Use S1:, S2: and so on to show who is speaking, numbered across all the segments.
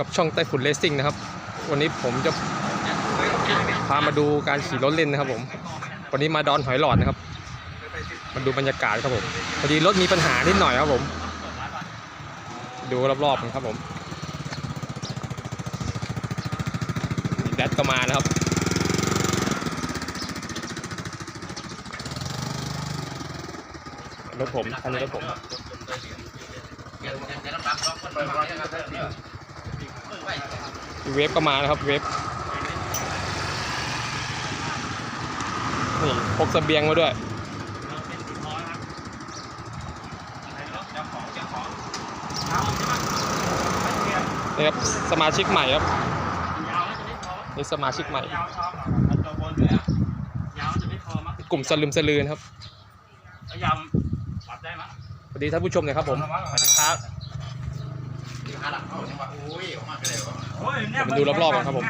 S1: กับช่องไต้ฝุ่นเลสซิ่งนะครับ วันนี้ผมจะพามาดูการขี่รถเล่นนะครับผม วันนี้มาดอนหอยหลอดนะครับ มาดูบรรยากาศครับผม พอดีรถมีปัญหานิดหน่อยครับผม ดูรอบๆกันครับผมแดดก็มานะครับรถผมคันนี้รถผม เวฟก็มานะครับ เวฟนี่พกเสบียงมาด้วยนี่ครับสมาชิกใหม่ครับนี่สมาชิกใหม่
S2: ยาวชอบอันตัวบนด้วยอะยาวจะไม่พอมั้ง
S1: กลุ่มสลืมสลือนะครับ
S2: แล้วยำปรับได้มั้ง
S1: สวัสดีท่านผู้ชมหนะครับผมสวัสดีครับ
S2: โอ้ยเนี่ย
S1: มาดูรอบๆกันครับผม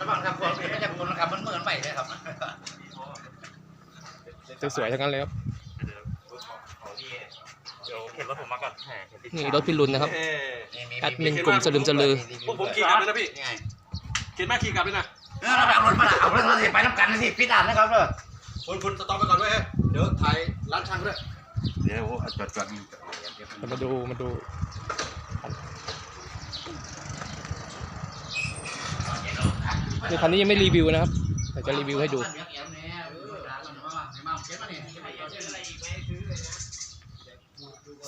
S3: ระหว่างทำคนไม่ใช่คนนะครับมันเหมือนไปเลยครับ
S1: สวยๆทั้งนั้นเลยครับ
S2: เดี๋ยวเห็นรถผมมาก่อนแหมเห็นติด
S1: นี่รถพี่รุนนะครับแอดมินกลุ่มสลืมสลือ
S4: พวกผมขี่กลับเลยนะพี่
S3: ยังไง
S4: ขี่มาขี่กลับเลยนะ
S3: เออเราไปเอารถมาละเอารถมาสิไปน้ำกันนะสิพี่ด่านนะครับเด้อ
S4: คุณคุณสต็อปไปก่อนด้วยเฮ้ยเดี๋ยวถ่ายร้านช่างด้วย
S3: เดี๋ยวจอดจอด
S1: มาดูมาดู นี่คันนี้ยังไม่รีวิวนะครับแต่จะรีวิวให้ดู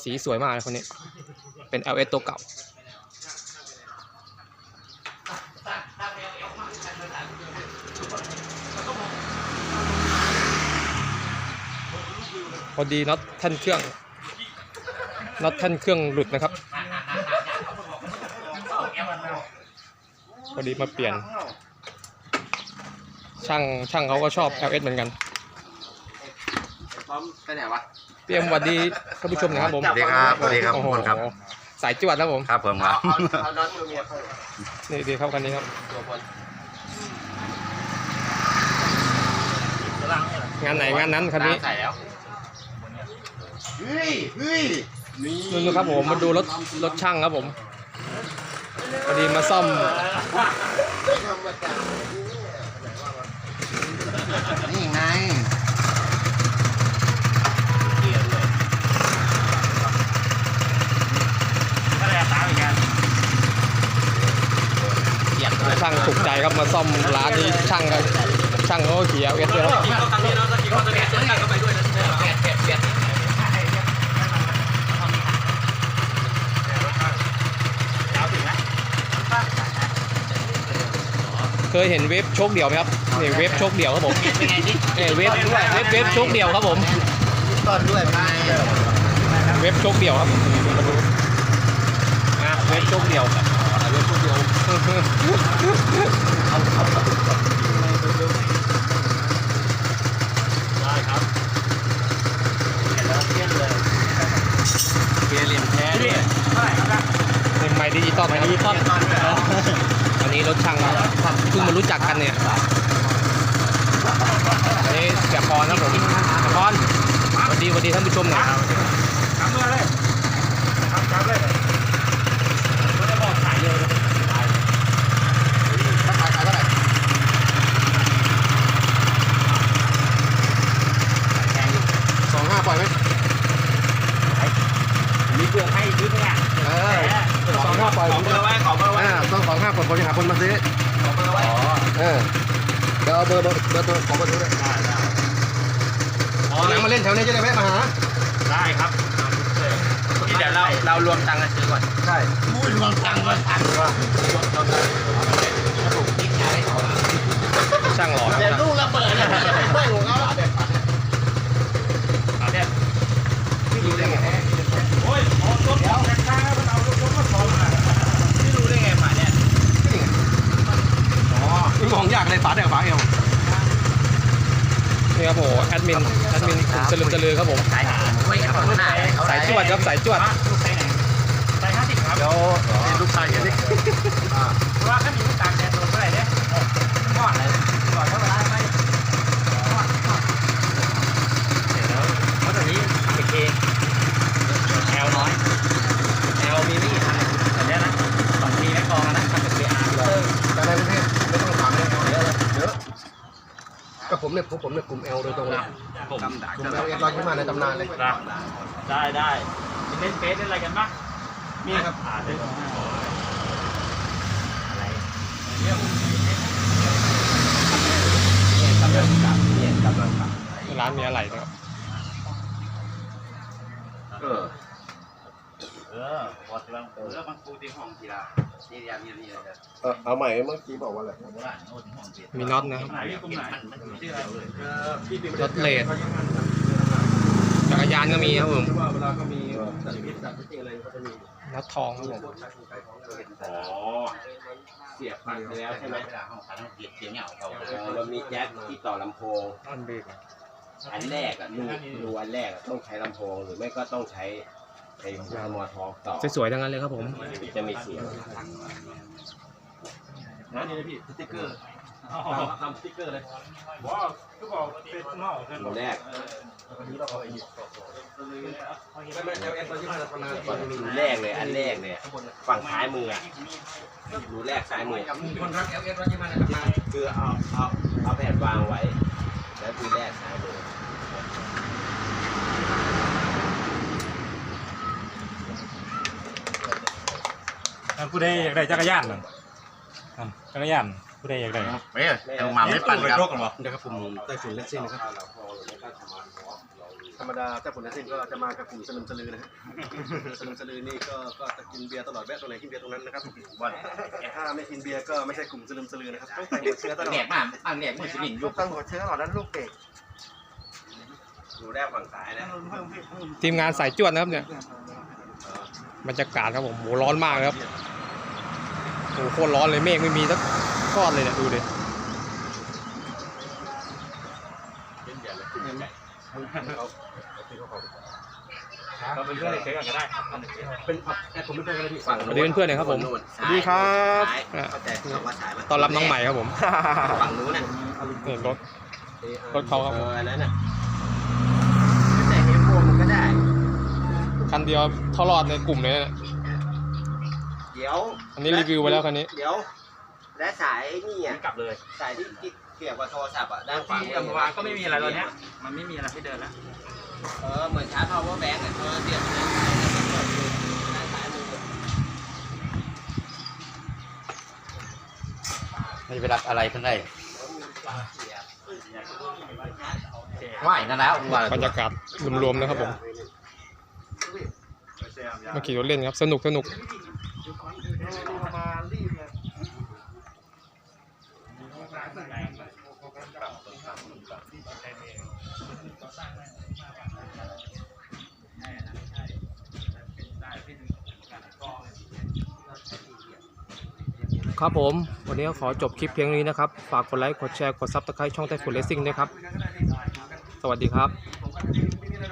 S1: สีสวยมากนะคนนี้ เป็น LS ตัวเก่า พอดีน็อตแท่นเครื่อง น็อตแท่นเครื่องหลุดนะครับ พอดีมาเปลี่ยน ช่างช่างเขาก็ชอบ LS เหมือนกัน
S4: พร้อม
S3: ไปไหนวะ
S1: เตรียมสวัสดีท่านผู้ชมหนะครับผม
S3: สวัสดีครับสวัสดีครับ
S1: โอ้โห
S3: ทุกคนครับ
S1: สายจวดครับผม
S3: ครับผมครับ
S1: นี่ดีเข้ากันนี้ครับงานไหนงานนั้นคันนี้
S3: ใส่แล้วเฮ้ยเฮ้ย
S1: นู่นนะครับผมมาดูรถรถช่างครับผมพอดีมาซ่อม
S3: นี่ไง
S2: ก็เลยตา มอีกกัน
S1: ช่างถูกใจครับมาซ่อมร้านนี้ช่างก็ช่างเขาก็ขี่ LS ด้วยครับ
S4: ขี่เข้าทางนี้นะถ้าขี่เข้าทางนี้ช่างเข้าไปด้วยนะ
S3: เปลี่ยนเปลี่ยนเปลี่ยน
S2: ยาวถึงไหม
S1: เคยเห็นเวฟโชคเดี่ยวไหมครับนี่เวฟโชคเดี่ยวครับผม
S3: เป็นไงนี่
S1: เอ้ยเวฟเวฟเวฟโชคเดี่ยวครับผม
S3: ต้นด้วยเป็นไง
S1: เวฟโชคเดี่ยวครับมาดูอะเวฟโชคเดี่ยวเวฟโชคเดี่ยว
S2: ได้ครับเห็นแล้วเทียนเลย
S1: เกียร์เหลี่ยมแท้ด้วย
S2: เท่าไหร่ครับ
S1: เป็นไมค์ดิจิตอลนะครับ
S2: ต้นต้นด้วย
S1: อัน นี้รถช่างครับเพิ่งมารู้จักกันเนี่ยอันนี้เสียปอนครับผมเสียปอนสวัสดีสวัสดีท่านผู้ชมหน่อย
S2: กำเมื่อเลยครับกำเลยไม่ได้บอกถ่ายเลย
S3: ถ้าขายขายเท่าไหร่
S4: สองห้าปล่อยไหม
S2: มีเปลือกให้ยืดเนี่ย
S4: อสองห้าปล่อย
S2: ขอเบอร์ไว้ขอเบอร์ไว้
S4: อ่าต้องสองห้าปล่อยผมจะหาคนมาซื้อ
S2: ขอเบอร์ไว้
S4: เออเดี๋ยวเอาเบอร์เบอร์เบอร์ตัวของเบอร์ตัวด้วย
S2: ได้ได้
S4: อ๋อหลังมาเล่นแถวนี้จะได้แวะมาหา
S2: ได้ครับนี่เดี๋ยวเราเรารวมตังค์กันซื้อก่อน
S4: ใช่
S3: มุ้ยรวมตังค์รวมตังค์
S1: ช่างหล่อค
S3: เดี๋ยวลูกระเบิดเลยไม่หลงเอาละ
S2: เอาเนี่ย
S3: พี่รู้ได้ไง
S2: โอ้ยเอารถเอาแต่ข้างมันเอารถรถมาสองอะพี่รู้ได้ไงฝ่ายเนี่ย
S4: อ๋อนี่ของยากเลยฝาแดงฝาเอว
S1: นี่ครับผมแอ ดมินแอดมินสลืมสลือครับผม
S3: สายหาไม่เอาหน้า
S1: สายจวดครับสายจวด
S2: ลูกใช้ไหนใช้ห้าสิบครับ
S4: เดี๋ยวลูกชายเห็นดิ
S2: เพราะว่าถ้ามีตากแดดโดนเมื่อไหร่เนี่ยทอดเลยทอดเท่าไหร่ไปทอดทอดเดี๋ยวแล้วเพราะตอนนี้ทำเองแอลน้อยแอลมีไม่กี่อันแต่เนี้ยนะสองทีไม่พอ
S3: เนี่ยผมผมเนี่ยกลุ่มเอลโดยตรงเลย
S2: ผม
S3: กลุ่มเอลเอ็นร้อยที่มาในตำนานเลย
S2: ได้ได้เล่นเฟซเล่นอะไรกันบ้าง
S3: มีครับ
S2: อ่าเล่นอะไร
S3: เนี่ยกำลังกลับเนี่ยกำลังกลับ
S1: ร้านมีอะไรนะครับ
S3: เออ
S2: เออพอดบางเออบางกูที่ห้องกีฬา นี่เรียนนี่นี่เลย
S3: เออเอาใหม่เมื่อกี้บอกว่าอะไร
S1: มีน็อตนะครับ
S2: ไหนพี่กลุ่มไหนมันชื่ออะไร
S1: รถเลดจักรยานก็มีครับผม
S3: ว่าเวลาเขามีสัตว์พิษสัตว์ที่อะไรเขาจะมี
S1: น็อตทองครับผม
S2: อ๋อ
S3: เสียบพันไปแล้วใช่ไหม
S2: เวลาห้องขันต้องเกียดเสียงเหงาเขา
S3: เออมันมีแจ็คที่ต่อลำโพง
S1: อันเบรก
S3: อันแรกอะรูรูอันแรกอะต้องใช้ลำโพงหรือไม่ก็ต้องใช้ ไอ้หัวมอทอกต่อ
S1: สวยๆทั้งนั้นเลยครับผม
S3: จะมีเสียง
S2: นะนี่พี่สติ๊กเกอร์
S3: ทำสติ๊กเกอร์เลย
S2: ว้าก็บอกเป็นเงาใช่ไหม
S3: รูแรก
S4: ไม่ไม่เอลเอสตอนที่มาทำงาน
S3: รูแรกเลยอันแรกเลยอะฝั่งซ้ายมืออะรูแรกซ้ายมือ
S4: คนรักเอลเอสตอนที่มาในตำนาน
S3: คือเอาเอาเอาแผ่นวางไว้แล้วรูแรกซ้ายมือ
S2: ผู้ใดอยากได้จักรยานหนึ่งจักรยานผู้ใดอยากได้
S4: เฮ้ยเอามาไม่ปั่นกัน
S3: นะครับผมไต้ฝุ่นเลสซิ่งนะครับธรรมดาไต้ฝุ่นเลสซิ่งก็จะมากับกลุ่มสลึมสลือนะครับสลึมสลือนี่ก็ก็จะกินเบียร์ตลอดแวะตรงไหนกินเบียร์ตรงนั้นนะครับถ้าไม่กินเบียร์ก็ไม่ใช่กลุ่มสลึมสลือนะครับต้องใส่หัวเชื้อตลอ
S2: แหน
S3: ด
S2: บมากอันแหนบมือสิลิง
S3: ลูกตั้งหัวเชื้อตลอดนั้นลูกเด็กรูแรกฝั่งซ้ายนะ
S1: ทีมงานสายจวดนะครับเนี่ยบรรยากาศครับผมโหร้อนมากเลยครับ โหโคตรร้อนเลยเมฆไม่มีสักก้อนเลยเนี่ยดูดิ
S2: เราเป็นเพื่อนเฉยๆก็ได้
S3: เป็นแอดผมเป็นเพื่อนกันเลยพี่ฝั่ง
S1: สวัสดีเพื่อนๆเลยครับผม
S3: สวัสดีครับเข้าใจคำว่าสาย
S1: ตอนรับน้องใหม่ครับผม
S3: ฝั่งนู้นน่ะ
S1: นี่รถรถเขาครับ
S3: เอออันนั้นน่ะแต่เฮมโฟมันก็ได้
S1: คันเดียวเท่ารอดในกลุ่มเลยนะ
S3: เดี๋ยว
S1: อันนี้รีวิวไปแล้วคันนี้
S3: เดี๋ยว และสายนี่อะ
S2: กลับเลย
S3: สายที่ที่เกี่ยวกับโทรศัพท์อะด้านขวา
S2: ที่อัมพวาก็ไม่มีอะไรตอนเนี้ย มันไม่มีอะไรให้เดินแล้ว
S3: เออเหมือนชาร์จ power bank อะเออเสียบไปเลยด้านซ้ายมือ
S5: ไม่ไปรับอะไรเพิ่นได้ว่ายนั่นแล้วว่า
S1: บรรยากาศรวมๆนะครับผมมาขี่รถเล่นครับ สนุกสนุก ครับผม วันนี้ขอจบคลิปเพียงนี้นะครับ ฝากกดไลค์ กดแชร์ กดซับสไครต์ช่องไต้ฝุ่นเลสซิ่งด้วยครับ สวัสดีครับ